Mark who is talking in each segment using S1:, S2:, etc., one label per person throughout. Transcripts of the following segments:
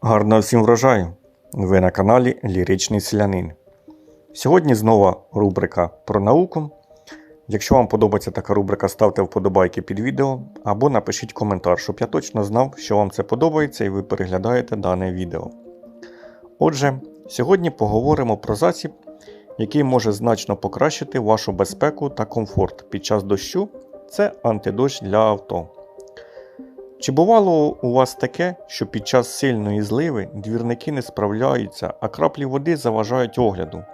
S1: Гарного всім врожаю! Ви на каналі Ліричний Селянин. Сьогодні знову рубрика про науку. Якщо вам подобається така рубрика, ставте вподобайки під відео або напишіть коментар, щоб я точно знав, що вам це подобається і ви переглядаєте дане відео. Отже, сьогодні поговоримо про засіб, який може значно покращити вашу безпеку та комфорт під час дощу. Це антидощ для авто. Чи бувало у вас таке, що під час сильної зливи двірники не справляються, а краплі води заважають огляду?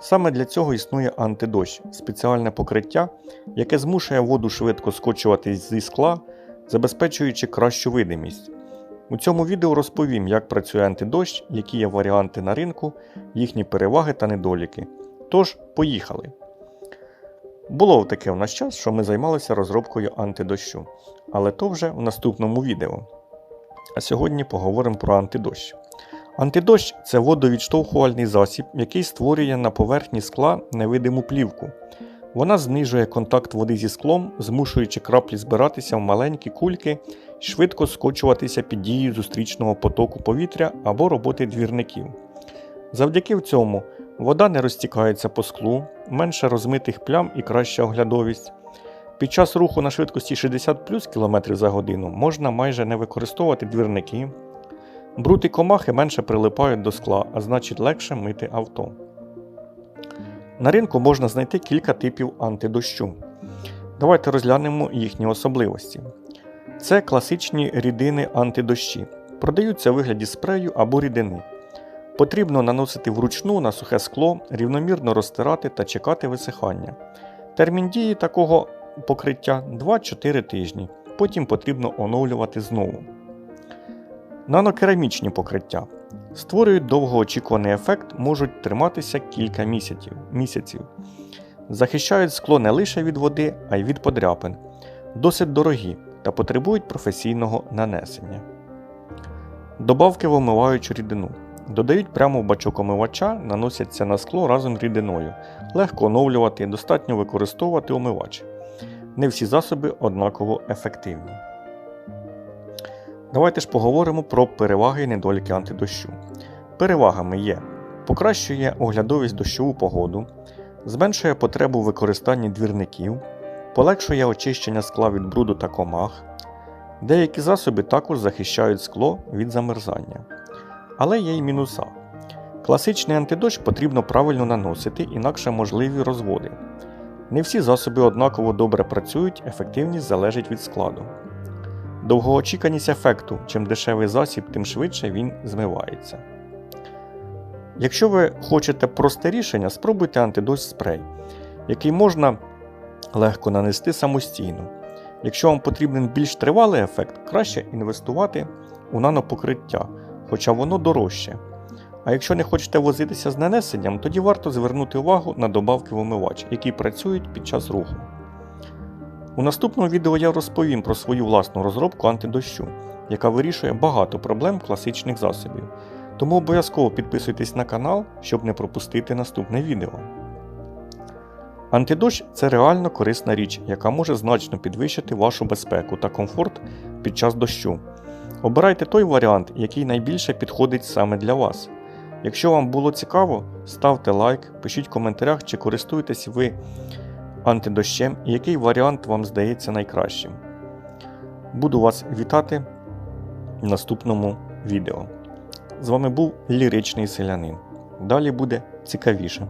S1: Саме для цього існує антидощ спеціальне покриття, яке змушує воду швидко скочуватись зі скла, забезпечуючи кращу видимість. У цьому відео розповім, як працює антидощ, які є варіанти на ринку, їхні переваги та недоліки. Тож, поїхали! Було таке в наш час, що ми займалися розробкою антидощу, але то вже в наступному відео. А сьогодні поговоримо про антидощ. Антидощ це водовідштовхувальний засіб, який створює на поверхні скла невидиму плівку. Вона знижує контакт води зі склом, змушуючи краплі збиратися в маленькі кульки швидко скочуватися під дією зустрічного потоку повітря або роботи двірників. Завдяки цьому вода не розтікається по склу, менше розмитих плям і краща оглядовість. Під час руху на швидкості 60 плюс км за годину можна майже не використовувати двірники. Бруд і комахи менше прилипають до скла, а значить легше мити авто. На ринку можна знайти кілька типів антидощу. Давайте розглянемо їхні особливості. Це класичні рідини антидощі. Продаються у вигляді спрею або рідини. Потрібно наносити вручну на сухе скло, рівномірно розтирати та чекати висихання. Термін дії такого покриття 2-4 тижні. Потім потрібно оновлювати знову. Нанокерамічні покриття створюють довгоочікуваний ефект, можуть триматися кілька місяців. місяців. Захищають скло не лише від води, а й від подряпин. Досить дорогі та потребують професійного нанесення. Добавки в омиваючу рідину. Додають прямо в бачок омивача, наносяться на скло разом з рідиною. Легко оновлювати, достатньо використовувати омивач. Не всі засоби однаково ефективні. Давайте ж поговоримо про переваги і недоліки антидощу. Перевагами є покращує оглядовість дощову погоду, зменшує потребу в використанні двірників, полегшує очищення скла від бруду та комах. Деякі засоби також захищають скло від замерзання. Але є й мінуса. Класичний антидощ потрібно правильно наносити, інакше можливі розводи. Не всі засоби однаково добре працюють, ефективність залежить від складу. Довгоочіканість ефекту, чим дешевий засіб, тим швидше він змивається. Якщо ви хочете просте рішення, спробуйте антидощ спрей, який можна легко нанести самостійно. Якщо вам потрібен більш тривалий ефект, краще інвестувати у нанопокриття, хоча воно дорожче. А якщо не хочете возитися з нанесенням, тоді варто звернути увагу на добавки в омивач, які працюють під час руху. У наступному відео я розповім про свою власну розробку антидощу, яка вирішує багато проблем класичних засобів. Тому обов'язково підписуйтесь на канал, щоб не пропустити наступне відео. Антидощ це реально корисна річ, яка може значно підвищити вашу безпеку та комфорт під час дощу. Обирайте той варіант, який найбільше підходить саме для вас. Якщо вам було цікаво, ставте лайк, пишіть в коментарях, чи користуєтесь ви антидощем і який варіант вам здається найкращим. Буду вас вітати в наступному відео. З вами був ліричний селянин. Далі буде цікавіше.